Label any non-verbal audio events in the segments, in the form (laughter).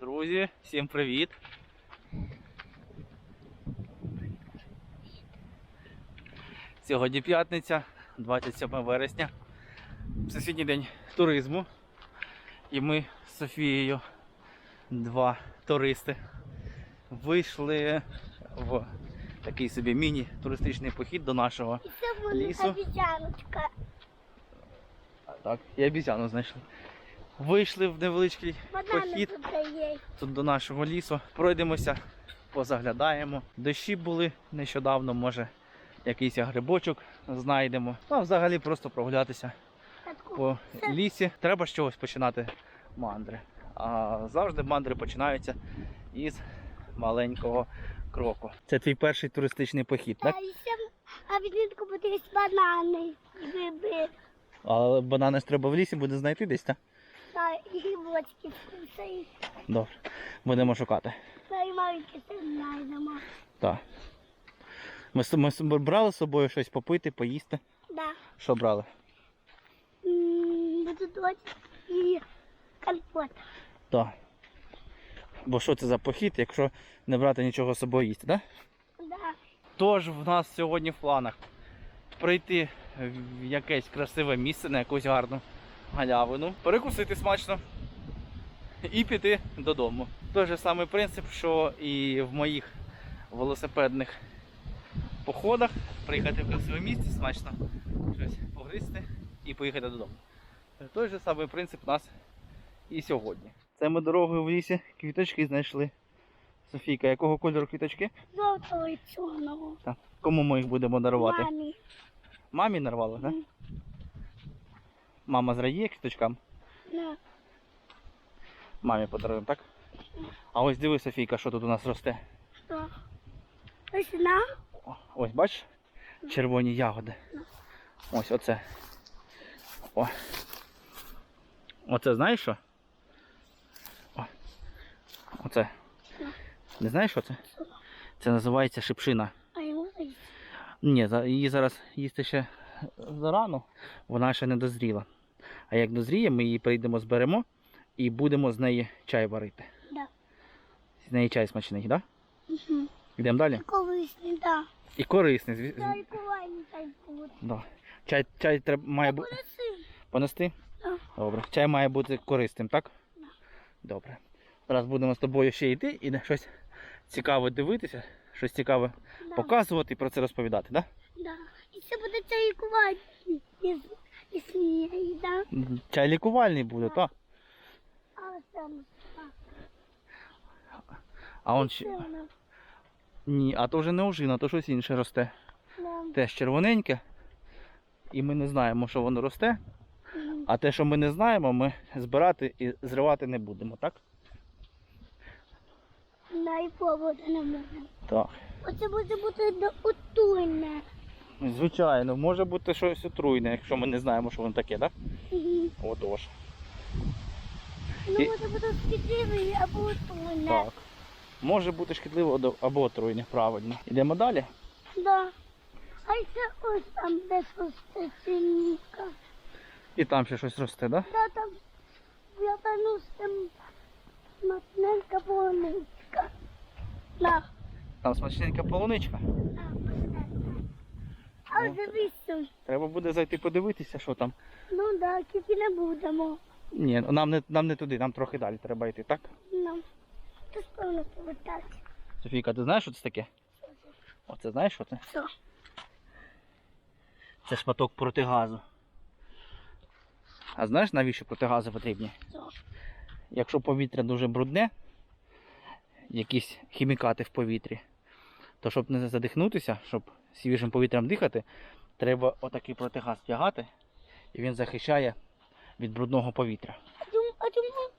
Друзі, всім привіт! Сьогодні п'ятниця, 27 вересня, Всесвітній день туризму. І ми з Софією, два туристи, вийшли в такий собі міні-туристичний похід до нашого. І це буде Лісу. обіцяночка. Так, і обіцяну знайшли. Вийшли в невеличкий похід. тут до нашого лісу. Пройдемося, позаглядаємо. Дощі були нещодавно, може якийсь грибочок знайдемо. Ну, а взагалі просто прогулятися Татку. по лісі. Треба з чогось починати мандри. А завжди мандри починаються із маленького кроку. Це твій перший туристичний похід, так? А а буде банани, гриби, Але банани ж треба в лісі буде знайти десь, так? І грибочки. Добре. Будемо шукати. Й знайдемо. Так. Ми, з- ми брали з собою щось попити, поїсти. Да. Що брали? М, і компот. Так. Бо що це за похід, якщо не брати нічого з собою їсти, так? Да. Тож в нас сьогодні в планах прийти в якесь красиве місце на якусь гарну галявину, перекусити смачно і піти додому. Той же самий принцип, що і в моїх велосипедних походах приїхати в красиве місце, смачно щось погризти і поїхати додому. Той же самий принцип у нас і сьогодні. Це ми дорогою в лісі квіточки знайшли. Софійка, якого кольору квіточки? Жовтого і чорного. Так. Кому ми їх будемо дарувати? Мамі. Мамі нарвали, так? Мгм. Мама зрадіє квіточкам. Да. Мамі подаруємо, так? А ось диви, Софійка, що тут у нас росте. Що? Ось на. Ось бачиш? Червоні ягоди. Ось оце. О. Оце знаєш що? О. Оце. Не знаєш що це? Це називається шипшина. А йому. Ні, її зараз їсти ще зарано, вона ще не дозріла. А як дозріє, ми її прийдемо, зберемо і будемо з неї чай варити. Да. З неї чай смачний, так? Да? Угу. Йдемо далі. Колись не да. І корисний. зві- Та й кувальні та буде. Да. Чай, чай треба, має бути. Понести? Да. Добре. Чай має бути корисним, так? Да. Добре. Зараз будемо з тобою ще йти і щось цікаве дивитися, щось цікаве Да. показувати і про це розповідати, так? Да. І це буде цей із да? Чай лікувальний буде, Да. так? А ось там. а, он ще. Ні, а то вже не ожина, то щось інше росте. Да. Теж червоненьке. І ми не знаємо, що воно росте. Мгм. А те, що ми не знаємо, ми збирати і зривати не будемо, так? Да, і не можна. Так. Оце буде бути отруйне. Звичайно, може бути щось отруйне, якщо ми не знаємо, що воно таке, так? Мгм. Отож. Ну, І- може бути шкідливий або отруйне. Так. Може бути шкідливо або- отруйне, правильно. Йдемо далі. Да. А ще ось там де росте синівка. І там ще щось росте, так? Да, там я тану з тим матненька полоничка. Да. Там смачненька полуничка. А дивися. Треба буде зайти подивитися, що там. Ну да, тільки не будемо. Ні, нам не, нам не туди, нам трохи далі треба йти, так? Ну. Ти сповно повертати. Софійка, ти знаєш, що це таке? Оце знаєш, що це? Що? Це шматок протигазу. А знаєш, навіщо протигази потрібні? Що? Якщо повітря дуже брудне, якісь хімікати в повітрі, то щоб не задихнутися, щоб свіжим повітрям дихати, треба отакий протигаз втягати, і він захищає від брудного повітря. А чому, а чому,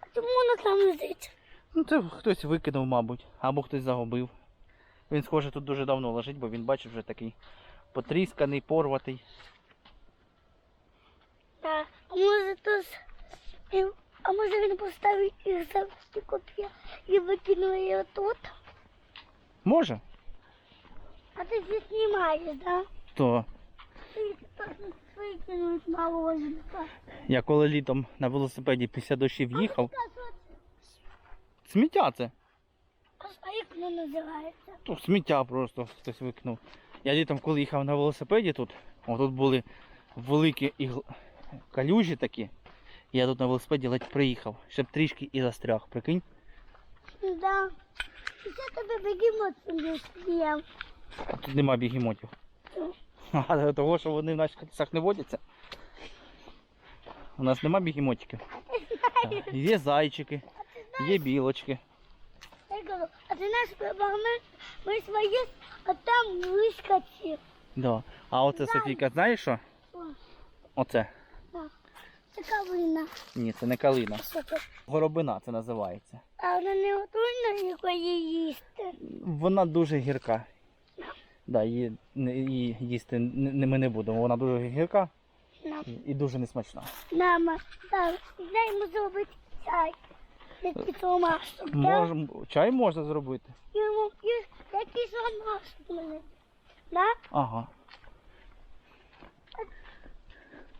а чому вона там лежить? Ну, це хтось викинув, мабуть, або хтось загубив. Він, схоже, тут дуже давно лежить, бо він бачив вже такий потрісканий, порватий. Да. А може то а може він поставив їх за коп'я і викинув її тут? Може? А ти всі знімаєш, да? То їх так я коли літом на велосипеді після дощів їхав, Сміття це. А як воно називається? Ну, сміття просто хтось викинув. Я літом, коли їхав на велосипеді тут, тут були великі ігл... калюжі такі. Я тут на велосипеді ледь приїхав, щоб трішки і застряг, прикинь. Да. Це тебе бегемот з'їв. А тут нема бігемотів. А до (laughs) того, що вони в наших лісах не водяться. У нас нема бігемотиків. Є зайчики, є білочки. Я а ти наш багамент, ми свої, а там вискочив. Да. А оце Софійка, знаєш що? Оце. Це калина. Ні, це не калина. Горобина це називається. А вона не отруйна якої їсти. Вона дуже гірка. Да, її, її їсти ми не будемо. Вона дуже гірка і дуже несмачна. мама, дай йому зробити чай. Мож, чай можна зробити. Йому якийсь ромашок. Да? Ага.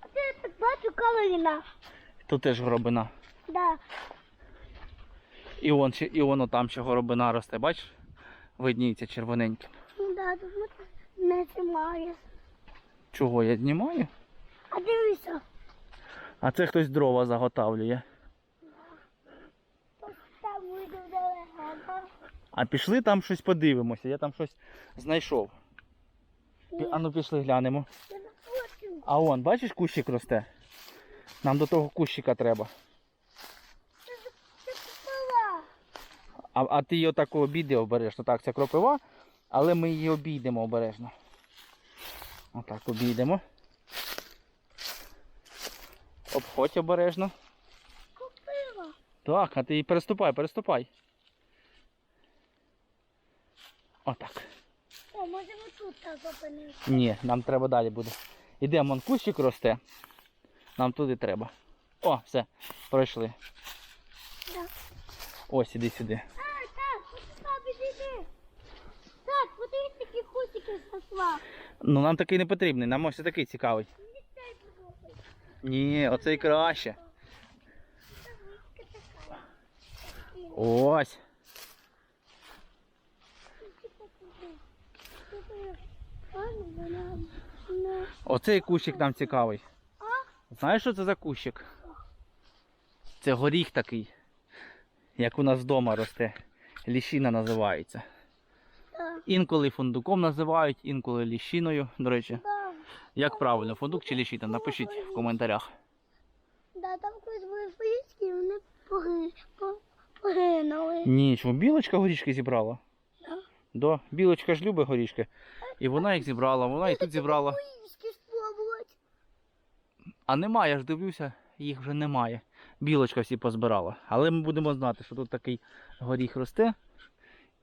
А ти бачу калина. Тут теж горобина. Да. І вон і воно там ще горобина росте, бачиш? Видніється червоненьким. Да, тут не тримає. Чого я знімаю? А дивися, А це хтось дрова заготавлює. там вийде далеко. А пішли там щось подивимося, я там щось знайшов. Пі- А ну пішли глянемо. Я не хочу. А вон, бачиш, кущик росте? Нам до того кущика треба. Це це купила. А, а ти її отак обійди обережно. Так, це кропива, але ми її обійдемо обережно. Отак обійдемо. Обходь обережно. Купила. Так, а ти переступай, переступай. Отак. О, можемо тут так опинитися. Ні, нам треба далі буде. Ідемо, вон кущик росте. Нам туди треба. О, все, пройшли. Да. Ось, іди сюди. А, так, почекай, підійди. Так, подивись, які кусики знайшла. Ну нам такий не потрібний, нам ось такий цікавий. Ні, оцей краще. Ось. Оцей кущик нам цікавий. Знаєш, що це за кущик? Це горіх такий, як у нас вдома росте. Ліщина називається. Інколи фундуком називають, інколи ліщиною. До речі, як правильно, фундук чи ліщина? Напишіть в коментарях. Да, там колись були фаїцькі, вони погинули. Ні, чому білочка горішки зібрала? Да. Да, білочка ж любить горішки. І вона їх зібрала, вона і тут зібрала. Фаїцькі спробувати. А немає, я ж дивлюся, їх вже немає. Білочка всі позбирала. Але ми будемо знати, що тут такий горіх росте.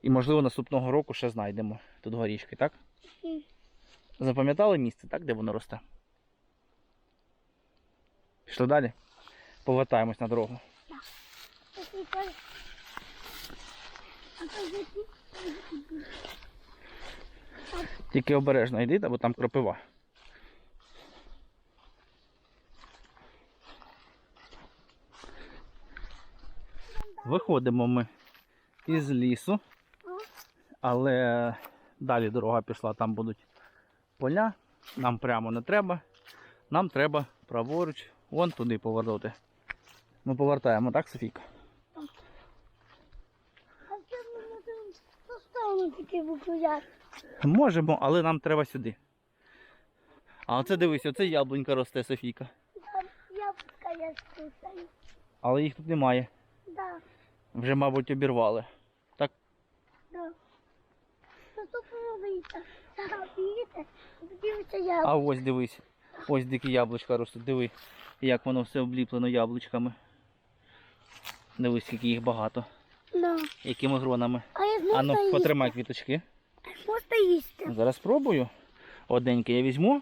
І можливо наступного року ще знайдемо тут горішки, так? Запам'ятали місце, так, де воно росте? Пішли далі. Повертаємось на дорогу. Тільки обережно йди, бо там кропива. Виходимо ми із лісу, але далі дорога пішла, там будуть поля. Нам прямо не треба. Нам треба праворуч, вон туди повернути. Ми повертаємо, так, Софійка? А це ми можемо сторону тільки викладати. Можемо, але нам треба сюди. А оце дивись, оце яблунька росте, Софійка. Там яблука я скусаю. Але їх тут немає. Да, Вже, мабуть, обірвали. То а ось дивись. Ось дикі яблучка ростуть. Диви, як воно все обліплено яблучками. Дивись, скільки їх багато. Да. Якими гронами. А я зможу А ну, їсти. потримай квіточки. Можна їсти. Зараз спробую. Одненьке я візьму.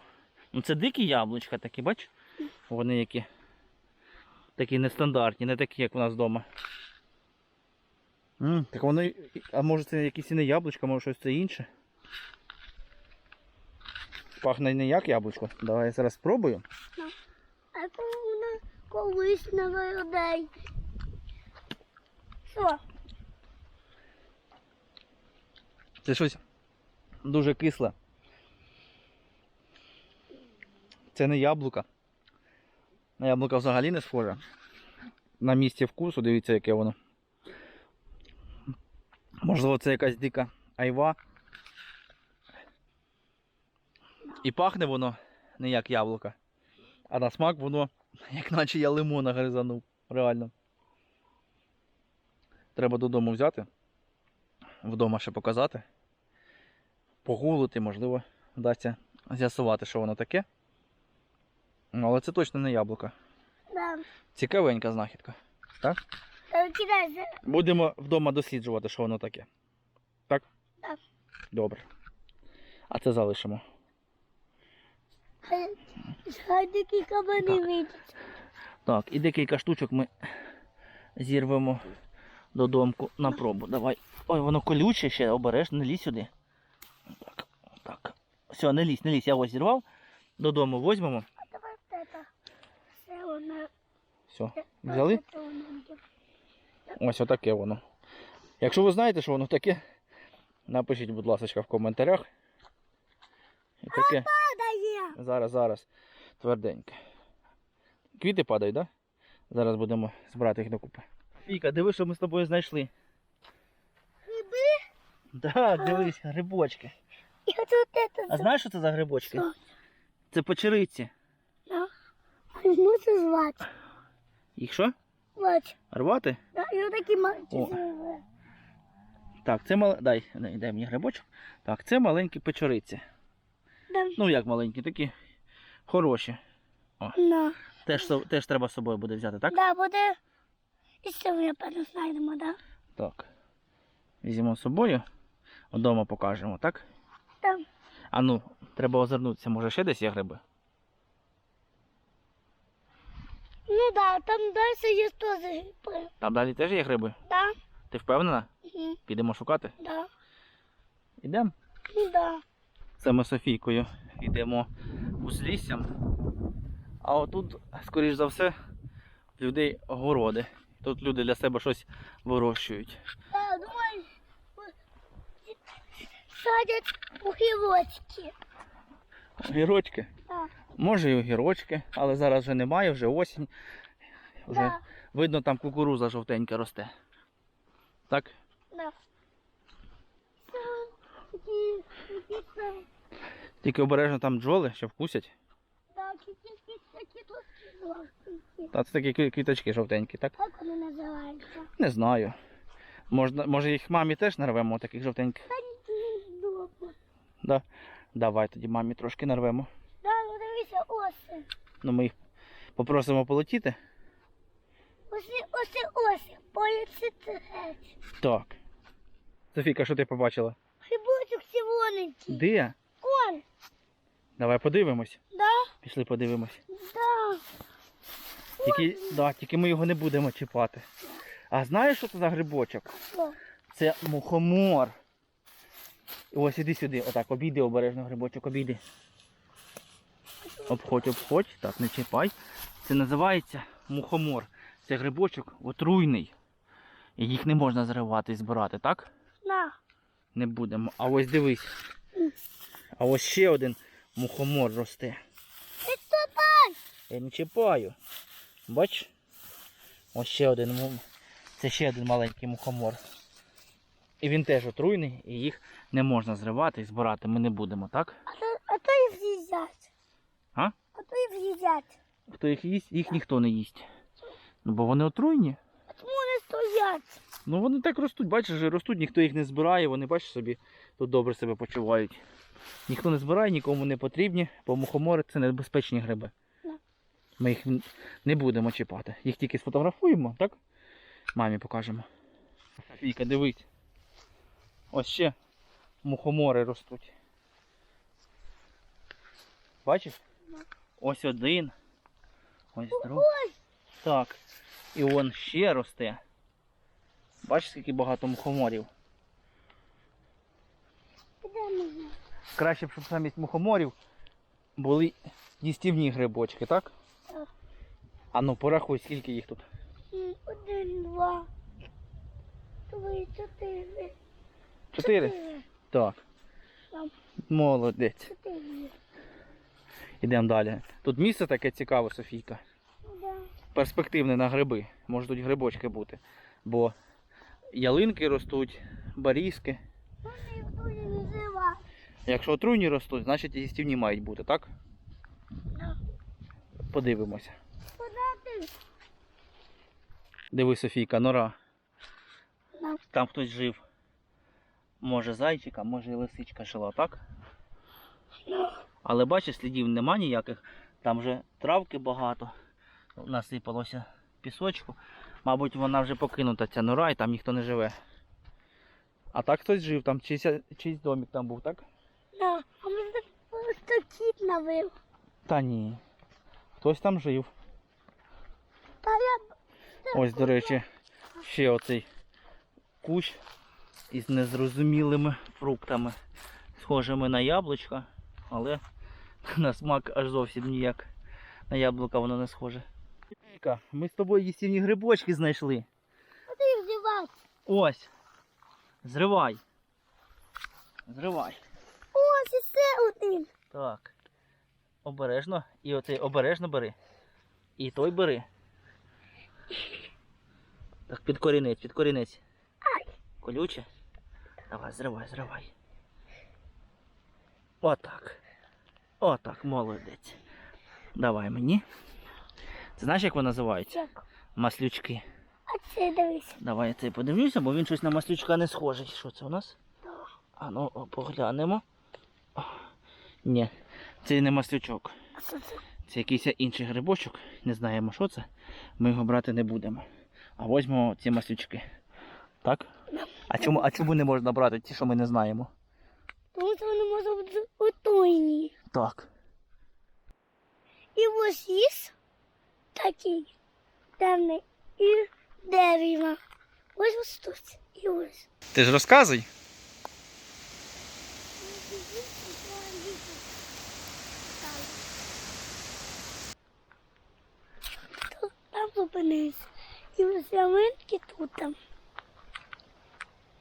Ну це дикі яблучка такі, бач? Вони які. Такі нестандартні, не такі, як у нас вдома. М, так воно, і- а може це якісь і не яблучка, може щось це інше. Пахне не як яблучко. Давай я зараз спробую. А вона колись на людей. Що? Це щось дуже кисле. Це не яблука. На яблука взагалі не схоже. На місці вкусу, дивіться, яке воно. Можливо, це якась дика айва. І пахне воно не як яблука. А на смак воно, (laughs) як наче я лимона гризанув. Реально. Треба додому взяти. Вдома ще показати. Погуглити, можливо, вдасться з'ясувати, що воно таке. Ну, Але це точно не яблука. Да. Цікавенька знахідка. Так? Та Будемо вдома досліджувати, що воно таке. Так? Так. Добре. А це залишимо. Хай- Хай такі кабани Так. вийдуть. Так, і декілька штучок ми зірвемо додому на пробу. Давай. Ой, воно колюче ще, обережно, не лізь сюди. Так, так. Все, не лізь, не лізь, я ось зірвав. Додому возьмемо. А давай це. Це вона. Все, взяли? Ось отаке воно. Якщо ви знаєте, що воно таке, напишіть, будь ласка, в коментарях. І таке. Падає. Зараз, зараз. Тверденьке. Квіти падають, так? Да? Зараз будемо збирати їх докупи. Фіка, диви, що ми з тобою знайшли. Гриби. Так, дивись, грибочки. І тут це. А знаєш, що це за грибочки? Що? Це печериці. Да. А це звати. Їх що? Бач. Рвати? Да, і отакі маленькі. Так, це мал... дай, дай, дай мені грибочок. Так, це маленькі печериці. Да. Ну як маленькі, такі хороші. На. Теж, теж треба з собою буде взяти, так? Да, буде. І це ми, напевно, знайдемо, да? Так. Візьмемо з собою. Вдома покажемо, так? Там. А ну, треба озирнутися, може ще десь є гриби? Ну да, там далі є теж гриби. Там далі теж є гриби. Да? Ти впевнена? Угу. Підемо шукати? Да. Ідемо. Ну да. Це ми з Софійкою йдемо узліссям. А отут, скоріш за все, людей городи. Тут люди для себе щось вирощують. Да, думаю, садять огірочки. Огірочки. Да. Може і огірочки, але зараз вже немає, вже осінь. Вже Да. видно, там кукуруза жовтенька росте. Так? Да. Тільки обережно там бджоли, що вкусять. да, тут жовтенькі. Та це такі квіточки жовтенькі, так? Як вони називаються? Не знаю. Можна, може їх мамі теж нарвемо таких жовтеньких? Да. Давай тоді мамі трошки нарвемо. Да, ну ми їх попросимо полетіти. Ось, ось, ось. Поліці геть. Так. Софійка, що ти побачила? Грибочок сівоненький. Де? Он, Давай подивимось. да? Пішли подивимось. Да. Тільки, да, тільки ми його не будемо чіпати. А знаєш, що це за грибочок? Що? Це мухомор. Ось іди сюди, отак, обійди обережно грибочок, обійди. Обходь, обходь, так, не чіпай. Це називається мухомор. Це грибочок отруйний. І їх не можна зривати і збирати, так? На. Не будемо. А ось дивись. А ось ще один мухомор росте. Відступай! Я не чіпаю. Бач? Ось ще один. Це ще один маленький мухомор. І він теж отруйний, і їх не можна зривати і збирати ми не будемо, так? А то, а то і в'їздять. А? А то і в'їздять. Хто їх їсть, їх ніхто не їсть. Ну бо вони отруйні. А тому вони стоять. Ну вони так ростуть, бачиш, ростуть, ніхто їх не збирає, вони бачиш собі тут добре себе почувають. Ніхто не збирає, нікому не потрібні, бо мухомори це небезпечні гриби. Ми їх не будемо чіпати. Їх тільки сфотографуємо, так? Мамі покажемо. Віка, дивись. Ось ще мухомори ростуть. Бачиш? Ось один. Ось другий. Так. І он ще росте. Бачиш, скільки багато мухоморів. Краще б, щоб замість мухоморів були їстівні грибочки, так? Так. А ну порахуй, скільки їх тут. Один, два, три, чотири. Чотири. Так. Молодець. Чотири. Ідемо далі. Тут місце таке цікаве, Софійка. Да. Перспективне на гриби. Можуть тут грибочки бути. Бо ялинки ростуть, барізки. Якщо отруйні ростуть, значить і їстівні мають бути, так? Да. Подивимося. Ти? Диви, Софійка, нора. Да. Там хтось жив. Може зайчика, може і лисичка жила, так? Да. Але бачиш, слідів нема ніяких. Там вже травки багато. Насипалося пісочку. Мабуть, вона вже покинута ця нора і там ніхто не живе. А так хтось жив, там чийсь, чийсь домик там був, так? Да. А ми просто кіт навив. Та ні. Хтось там жив. Та я... Ось, до речі, ще оцей кущ із незрозумілими фруктами, схожими на яблучка, але (laughs) на смак аж зовсім ніяк. На яблука воно не схоже. Ми з тобою їстівні грибочки знайшли. Куди їх дівати? Ось. Зривай. Зривай. Ось і ще один. Так. Обережно. І оцей обережно бери. І той бери. Так, під корінець, під корінець. Ай. Колюче? Давай, зривай, зривай. Отак. Отак, молодець. Давай мені. Ти знаєш, як вони називаються? Чек. Маслючки. А це дивись. Давай я цей подивлюся, бо він щось на маслючка не схожий. Що це у нас? А ну поглянемо. О, ні, це не маслючок. А що це? Це якийсь інший грибочок. Не знаємо, що це. Ми його брати не будемо. А візьмемо ці маслючки. Так? А чому, а чому не можна брати ті, що ми не знаємо? Тому що вони можуть бути отруйні. Так. І ось є такий темний і дерева. Ось ось тут. І ось. Ти ж розказуй. Тут Там зупинився. І ось ялинки тут там.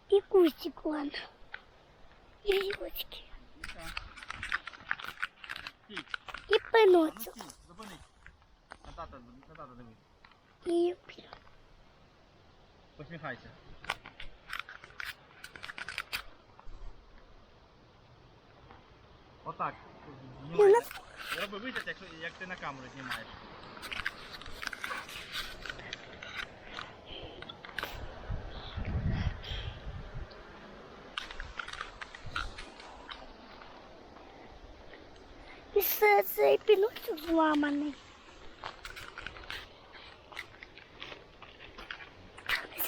І кустик вон. І гілочки. І пеночок. Зупинись. На тата, на тата дивись. І Посміхайся. Отак. нас Роби вигляд, як, як ти на камеру знімаєш. і все цей піночок зламаний.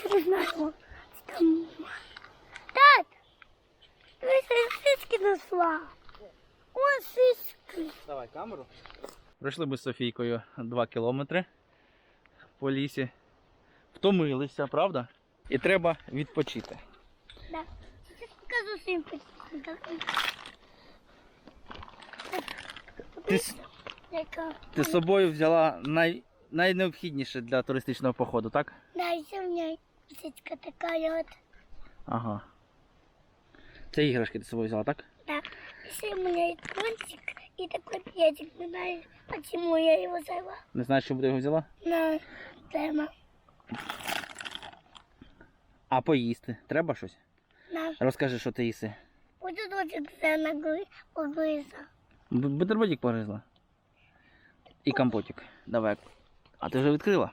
Я не знаю, що там. Тат! Дивись, сиськи несла. Ось сиськи. Давай камеру. Пройшли ми з Софійкою 2 кілометри по лісі. Втомилися, правда? І треба відпочити. Да. Сейчас покажу потихоньку. Ти, с- Яка? ти з собою взяла най, найнеобхідніше для туристичного походу, так? Да, еще у меня сетка такая вот. Ага. Це іграшки ти з собою взяла, так? Да. Еще у меня есть пончик и такой пьятик. Не знаю, почему я его взяла. Не знаєш, що буде його взяла? На тема. А поїсти. Треба щось? На. Розкажи, що ти їси. Кусочек за ногой погрыза. Бутербродик погризла. І компотик. Давай. А ти вже відкрила?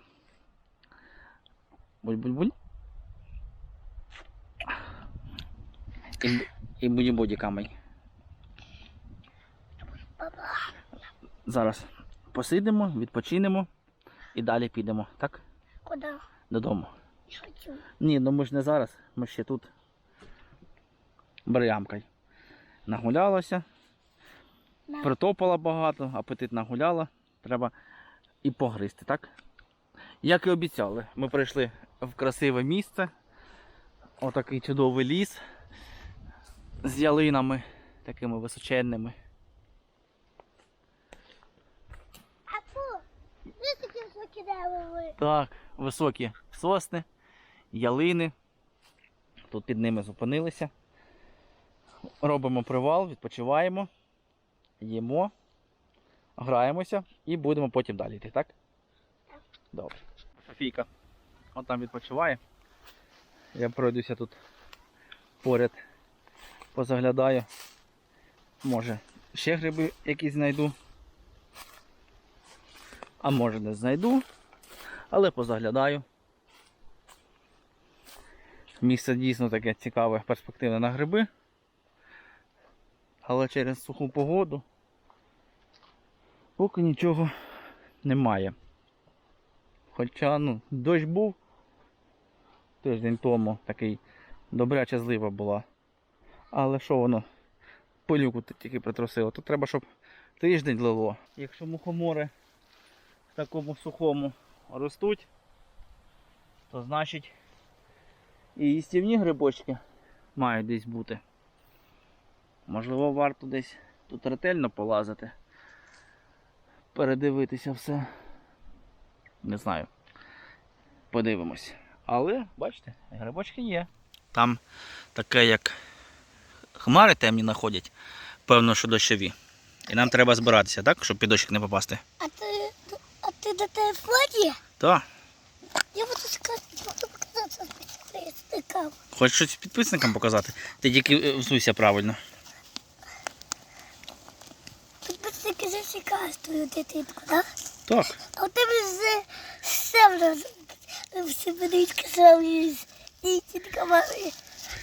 Буль-буль-буль. І, і буді-боді камай. Зараз посидимо, відпочинемо і далі підемо, так? Куда? Додому. Хочу. Ні, ну ми ж не зараз, ми ще тут. Бриамкай. Нагулялася, На. притопала багато, апетит нагуляла. Треба і погризти, так? Як і обіцяли, ми прийшли в красиве місце. Отакий чудовий ліс з ялинами такими височенними. Так, високі сосни, ялини. Тут під ними зупинилися. робимо привал, відпочиваємо, їмо, граємося і будемо потім далі йти, так? Добре. Софійка. От там відпочиває. Я пройдуся тут поряд, позаглядаю. Може, ще гриби якісь знайду. А може не знайду, але позаглядаю. Місце дійсно таке цікаве, перспективне на гриби. Але через суху погоду поки нічого немає. Хоча ну, дощ був тиждень тому такий добряча злива була. Але що воно? Пилюку тільки притрусило. Тут треба, щоб тиждень лило. Якщо мухомори в такому сухому ростуть, то значить і їстівні грибочки мають десь бути. Можливо, варто десь тут ретельно полазити, передивитися все. Не знаю. Подивимось. Але, бачите, грибочки є. Там таке, як хмари темні находять, певно, що дощові. І нам треба збиратися, так? Щоб під дощик не попасти. А ти, а ти на телефоні? Так. Я буду сказати, буду показати підписникам. Хочеш щось підписникам показати? Ти тільки е, взуйся правильно. Твою дитинку, так? Так. А у тебе все, все всі сравні з дітінками.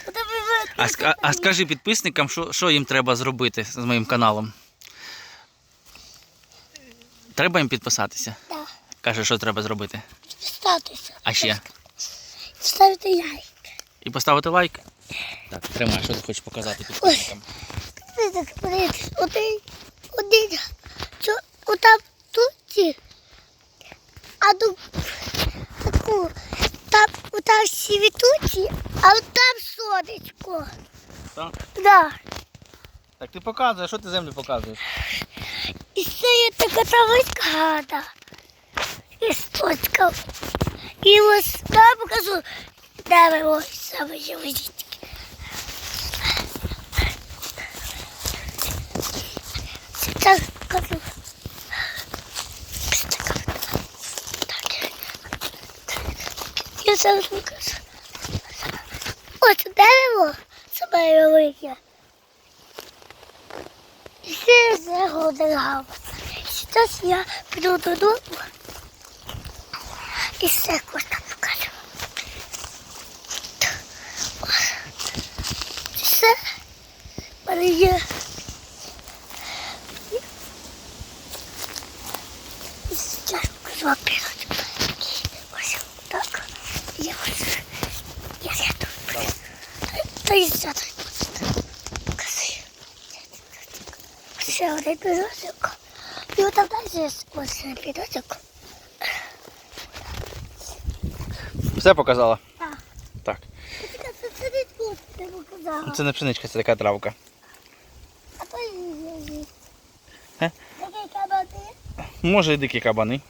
У тебе вже А, ска- а скажи підписникам, що, що їм треба зробити з моїм каналом? Треба їм підписатися. Так, Каже, що треба зробити. статуся. А ще? Ставити яйця. І поставити лайк. Так, тримай, що ти хочеш показати підписникам. Ти так подивись, один, один, отам тут, а тут таку, там, отам всі вітуці, а от там сонечко. Так. Да. Так ти показуєш, що ти землю показуєш? І це є така травичка гарна. І сточка. І ось я покажу, де ви ось саме живіть. Так. Так. Я зараз покажу. Ось дерево саме велике. І з його дерева. Зараз я піду додому і все кожна покажу. Все. в мене є. І зараз покажу опять. Ось так. Я ось. Я я тут. Та й зараз покажи. Ще один. І отам далі ось підозок. Все показала? Так. Так. Це показала. Не пшеничка, це така травка. А то її. Е? Такий кабати. Може і дикі кабани.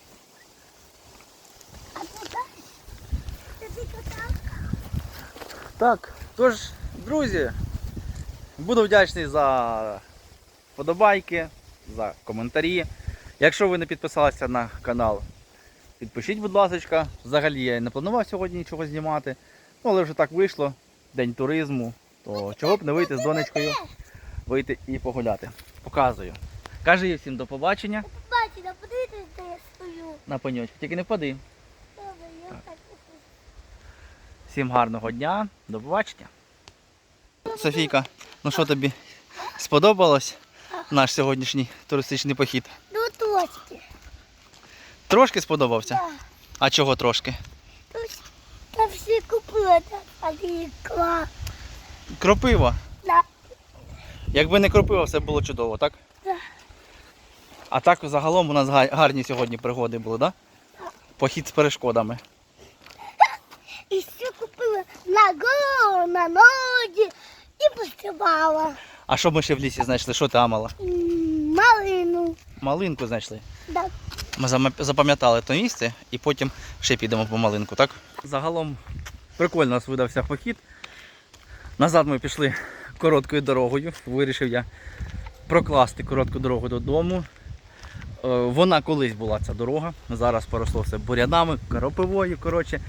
А тут так. Це тільки так. Так, тож, друзі, буду вдячний за подобайки, за коментарі. Якщо ви не підписалися на канал, підпишіть, будь ласка. Взагалі я не планував сьогодні нічого знімати. Ну, але вже так вийшло, день туризму, то чого б не вийти з донечкою, вийти і погуляти. Показую. Каже їй всім до побачення Бачите, подивіться, де я стою. на пеньочку. Тільки не впади. Добре, я так. Всім гарного дня, до побачення. Софійка, ну що тобі сподобалось наш сьогоднішній туристичний похід? Ну, точки. Трошки сподобався? Так. А чого трошки? Там всі купили, так, а ти. Кропива. Да. Якби не кропива, все було чудово, так? Так. А так загалом у нас гарні сьогодні пригоди були, так? Похід з перешкодами. (laughs) І все купили на голову, на ноги і пострибала. А що ми ще в лісі знайшли? Що ти амала? Малину. Малинку знайшли. Да. Ми запам'ятали то місце і потім ще підемо по малинку, так? Загалом прикольно у нас видався похід. Назад ми пішли короткою дорогою. Вирішив я прокласти коротку дорогу додому. Е, Вона колись була ця дорога, зараз поросло все бурянами, коропивою. Коротше,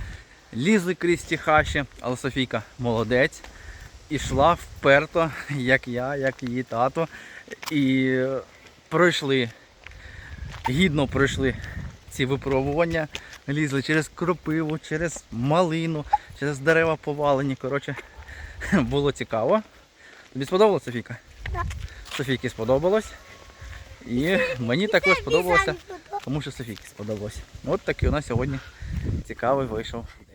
лізли крізь ті хащі, але Софійка молодець. Ішла вперто, як я, як її тато. І пройшли, гідно пройшли ці випробування. Лізли через кропиву, через малину, через дерева повалені. Коротше, (laughs) було цікаво. Тобі сподобалось, Софійка? Так. Софійки сподобалось. І мені також сподобалося, тому що Софійки сподобалось. От такий у нас сьогодні цікавий вийшов день.